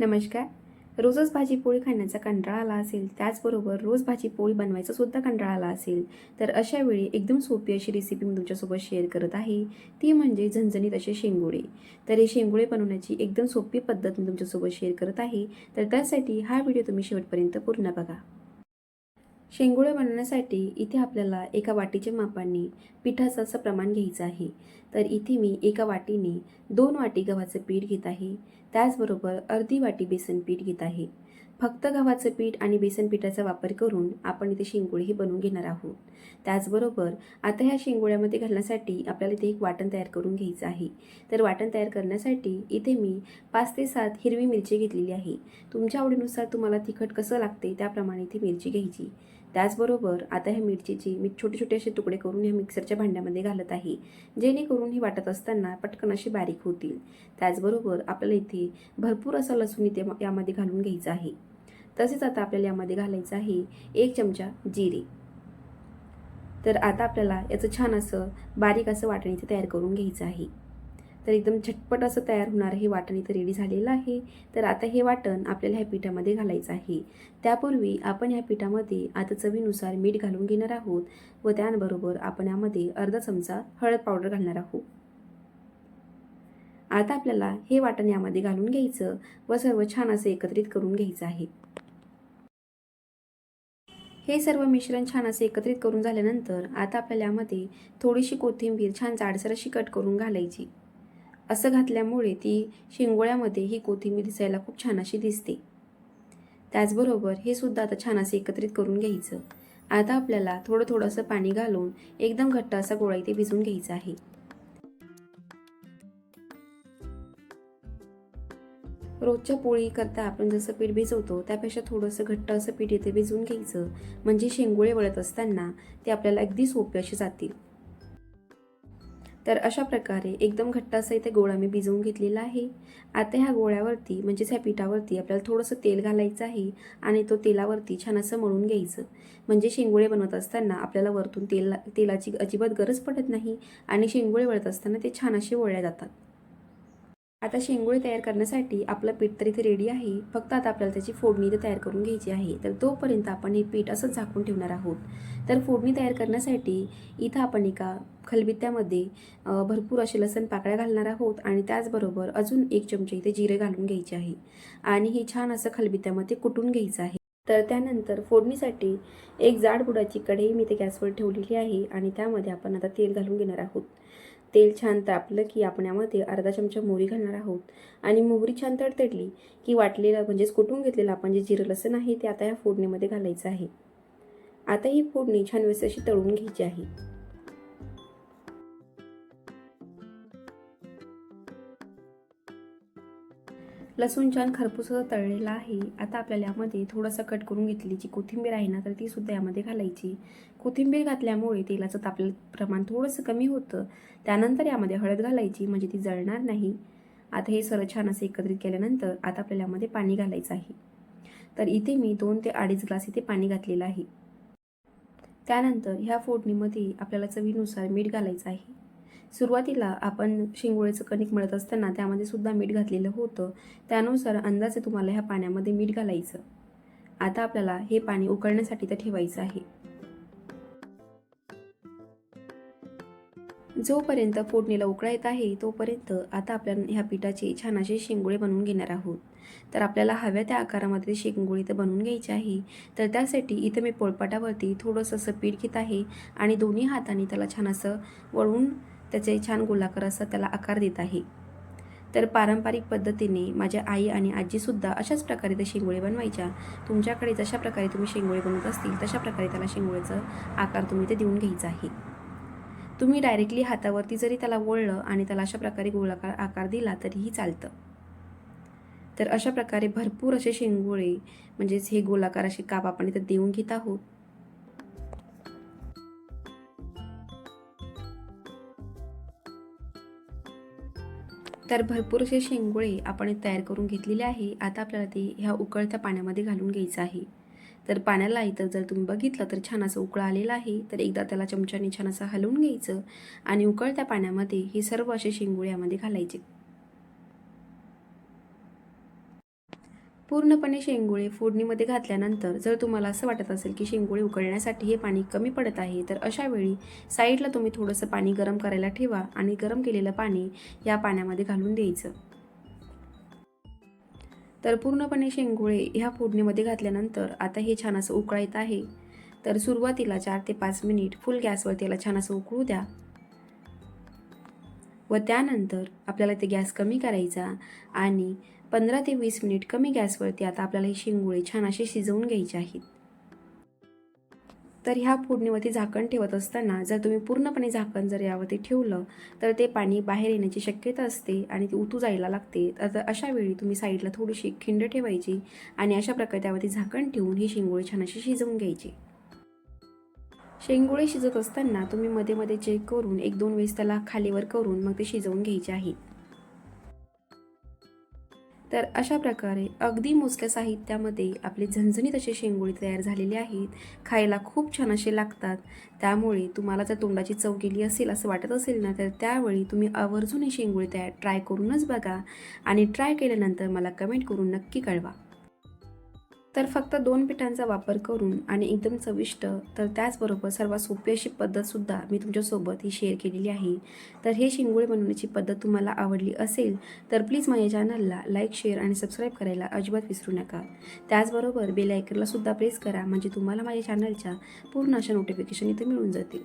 नमस्कार. रोजच भाजी पोळी खाण्याचा कंटाळा आला असेल त्याचबरोबर रोज भाजी पोळी बनवायचा सुद्धा कंटाळा आला असेल तर अशा वेळी एकदम सोपी अशी रेसिपी मी तुमच्यासोबत शेअर करत आहे. ती म्हणजे झणझणीत असे शेंगोळे. तर हे शेंगोळे बनवण्याची एकदम सोपी पद्धत मी तुमच्यासोबत शेअर करत आहे. तर त्यासाठी हा व्हिडिओ तुम्ही शेवटपर्यंत पूर्ण बघा. शेंगोळे बनवण्यासाठी इथे आपल्याला एका वाटीच्या मापाने पिठाचं असं प्रमाण घ्यायचं आहे. तर इथे मी एका वाटीने दोन वाटी गव्हाचं पीठ घेत आहे. त्याचबरोबर अर्धी वाटी बेसन पीठ घेत आहे. फक्त गव्हाचं पीठ आणि बेसन पिठाचा वापर करून आपण इथे शेंगोळे हे बनवून घेणार आहोत. त्याचबरोबर आता ह्या शेंगोळ्यामध्ये घालण्यासाठी आपल्याला इथे एक वाटण तयार करून घ्यायचं आहे. तर वाटण तयार करण्यासाठी इथे मी पाच ते सात हिरवी मिरची घेतलेली आहे. तुमच्या आवडीनुसार तुम्हाला तिखट कसं लागते त्याप्रमाणे इथे मिरची घ्यायची. त्याचबरोबर आता ह्या मिरचीची मी छोटे छोटे असे तुकडे करून ह्या मिक्सरच्या भांड्यामध्ये घालत आहे जेणेकरून हे वाटत असताना पटकन असे बारीक होतील. त्याचबरोबर आपल्याला इथे भरपूर असा लसूण इथे यामध्ये घालून घ्यायचा आहे. तसेच आता आपल्याला यामध्ये घालायचं आहे एक चमचा जिरे. तर आता आपल्याला याचं छान असं बारीक असं वाटणीचं तयार करून घ्यायचं आहे. तर एकदम झटपट असं तयार होणारं हे वाटण इथं रेडी झालेलं आहे. तर आता हे वाटण आपल्याला ह्या पिठामध्ये घालायचं आहे. त्यापूर्वी आपण ह्या पिठामध्ये आता चवीनुसार मीठ घालून घेणार आहोत व त्याबरोबर आपण यामध्ये अर्धा चमचा हळद पावडर घालणार आहोत. आता आपल्याला हे वाटण यामध्ये घालून घ्यायचं व सर्व छान असं एकत्रित करून घ्यायचं आहे. हे सर्व मिश्रण छान असे एकत्रित करून झाल्यानंतर आता आपल्याला यामध्ये थोडीशी कोथिंबीर छान जाडसर अशी कट करून घालायची. असं घातल्यामुळे ती शिंगोळ्यामध्ये ही कोथिंबीर दिसायला खूप छान अशी दिसते. त्याचबरोबर हे सुद्धा आता छान असे एकत्रित करून घ्यायचं. आता आपल्याला थोडं थोडंसं पाणी घालून एकदम घट्ट असा गोळा इथे भिजवून घ्यायचा आहे. रोजच्या पोळी करता आपण जसं पीठ भिजवतो त्यापेक्षा थोडंसं घट्ट असं पीठ इथे भिजवून घ्यायचं. म्हणजे शेंगोळे वळत असताना ते आपल्याला अगदी सोपे असे जातील. तर अशा प्रकारे एकदम घट्ट असं इथे गोळा मी भिजवून घेतलेला आहे. आता ह्या गोळ्यावरती म्हणजेच ह्या पिठावरती आपल्याला थोडंसं तेल घालायचं आहे आणि तो तेलावरती छान असं मळून घ्यायचं. म्हणजे शेंगोळे बनवत असताना आपल्याला वरतून तेल तेलाची अजिबात गरज पडत नाही आणि शेंगोळे वळत असताना ते छान असे वळल्या जातात. आता शेंगोळे तयार करण्यासाठी आपलं पीठ तर इथे रेडी आहे. फक्त आता आपल्याला त्याची फोडणी इथे तयार करून घ्यायची आहे. तर तोपर्यंत आपण हे पीठ असंच झाकून ठेवणार आहोत. तर फोडणी तयार करण्यासाठी इथं आपण एका खलबित्त्यामध्ये भरपूर असे लसण पाकळ्या घालणार आहोत आणि त्याचबरोबर अजून एक चमचे इथे जिरे घालून घ्यायचे आहे. आणि हे छान असं खलबित्त्यामध्ये कुटून घ्यायचं आहे. तर त्यानंतर फोडणीसाठी एक जाड बुडाची कढई मी ते गॅसवर ठेवलेली आहे आणि त्यामध्ये आपण आता तेल घालून घेणार आहोत. तेल छान तापलं की आपण यामध्ये अर्धा चमचा मोहरी घालणार आहोत. आणि मोहरी छान तडतडली की वाटलेलं म्हणजेच कुटून घेतलेलं आपण जे जिरं लसण आहे ते आता या फोडणीमध्ये घालायचं आहे. आता ही फोडणी छान व्यवस्थित अशी तळून घ्यायची आहे. लसूण छान खरपूस तळलेला आहे. आता आपल्याला यामध्ये थोडासा कट करून घेतली जी कोथिंबीर आहे ना तर ती सुद्धा यामध्ये घालायची. कोथिंबीर घातल्यामुळे तेलाचं तापलं प्रमाण थोडंसं कमी होतं. त्यानंतर यामध्ये हळद घालायची म्हणजे ती जळणार नाही. आता हे सर्व छान असं एकत्रित केल्यानंतर आता आपल्याला यामध्ये पाणी घालायचं आहे. तर इथे मी दोन ते अडीच ग्लास इथे पाणी घातलेलं आहे. त्यानंतर ह्या फोडणीमध्ये आपल्याला चवीनुसार मीठ घालायचं आहे. सुरुवातीला आपण शेंगोळ्याचं कणिक मळत असताना त्यामध्ये सुद्धा मीठ घातलेलं होतं. त्यानुसार अंदाजे तुम्हाला ह्या पाण्यामध्ये मीठ घालायचं. आता आपल्याला हे पाणी उकळण्यासाठी तर ठेवायचं आहे. जोपर्यंत फोडणीला उकळा येत आहे तोपर्यंत आता आपल्या ह्या पिठाचे छान असे शेंगोळे बनवून घेणार आहोत. तर आपल्याला हव्या त्या आकारामध्ये शेंगोळी तर बनवून घ्यायची आहे. तर त्यासाठी इथं मी पोळपाटावरती थोडंसं असं पीठ घेत आहे आणि दोन्ही हाताने त्याला छान असं वळून त्याचे छान गोलाकार असा त्याला आकार देत आहे. तर पारंपरिक पद्धतीने माझ्या आई आणि आजीसुद्धा अशाच प्रकारे त्या शेंगोळे बनवायच्या. तुमच्याकडे जशा प्रकारे तुम्ही शेंगोळे बनवत असतील तशा प्रकारे त्याला शेंगोळ्याचा आकार तुम्ही ते देऊन घ्यायचा आहे. तुम्ही डायरेक्टली हातावरती जरी त्याला वळलं आणि त्याला अशा प्रकारे गोलाकार आकार दिला तरीही चालतं. तर अशा प्रकारे भरपूर असे शेंगोळे म्हणजेच हे गोलाकार असे काप आपण इथं देऊन घेत आहोत. तर भरपूर असे शेंगोळे आपण तयार करून घेतलेले आहे. आता आपल्याला ते ह्या उकळत्या पाण्यामध्ये घालून घ्यायचं आहे. तर पाण्याला इथं जर तुम्ही बघितलं तर छान असं उकळा आलेलं आहे. तर एकदा त्याला चमच्याने छान असं हलवून घ्यायचं आणि उकळत्या पाण्यामध्ये हे सर्व असे शेंगोळे यामध्ये घालायचे. पूर्णपणे शेंगुळे फोडणीमध्ये घातल्यानंतर जर तुम्हाला असं वाटत असेल की शेंगुळे उकळण्यासाठी हे पाणी कमी पडत आहे तर अशा वेळी साईडला तुम्ही थोडंसं पाणी गरम करायला ठेवा आणि गरम केलेलं पाणी या पाण्यामध्ये घालून द्यायचं. तर पूर्णपणे शेंगुळे ह्या फोडणीमध्ये घातल्यानंतर आता हे छान असं उकळायचं आहे. तर सुरुवातीला चार ते पाच मिनिट फुल गॅसवर त्याला छान असं उकळू द्या. व त्यानंतर आपल्याला ते गॅस कमी करायचा आणि पंधरा ते वीस मिनिट कमी गॅसवरती आता आपल्याला हे शेंगुळे छान असे शिजवून घ्यायचे आहेत. तर ह्या फोडणीवरती झाकण ठेवत असताना जर तुम्ही पूर्णपणे झाकण जर यावरती ठेवलं तर ते पाणी बाहेर येण्याची शक्यता असते आणि ती उतू जायला लागते. तर अशा वेळी तुम्ही साईडला थोडीशी खिंड ठेवायची आणि अशा प्रकारे त्यावरती झाकण ठेवून ही शेंगोळे छान अशी शिजवून घ्यायची. शेंगोळे शिजत असताना तुम्ही मध्ये मध्ये चेक करून एक दोन वेळेस त्याला खालीवर करून मग ते शिजवून घ्यायचे आहेत. तर अशा प्रकारे अगदी मोजक्या साहित्यामध्ये आपले झणझणीत असे शेंगोळे तयार झालेले आहेत. खायला खूप छान असे लागतात. त्यामुळे तुम्हाला जर तोंडाची चव गेली असेल असं वाटत असेल ना तर त्यावेळी तुम्ही आवर्जून हे शेंगोळे तयार ट्राय करूनच बघा. आणि ट्राय केल्यानंतर मला कमेंट करून नक्की कळवा. तर फक्त दोन पिठांचा वापर करून आणि एकदम चविष्ट तर त्याचबरोबर सर्वात सोपी अशी पद्धतसुद्धा मी तुमच्यासोबत ही शेअर केलेली आहे. तर हे शिंगोळे बनवण्याची पद्धत तुम्हाला आवडली असेल तर प्लीज माझ्या चॅनलला लाईक शेअर आणि सबस्क्राईब करायला अजिबात विसरू नका. त्याचबरोबर बेल आयकनला सुद्धा प्रेस करा म्हणजे तुम्हाला माझ्या चॅनलच्या पूर्ण अशा नोटिफिकेशन इथे मिळून जातील.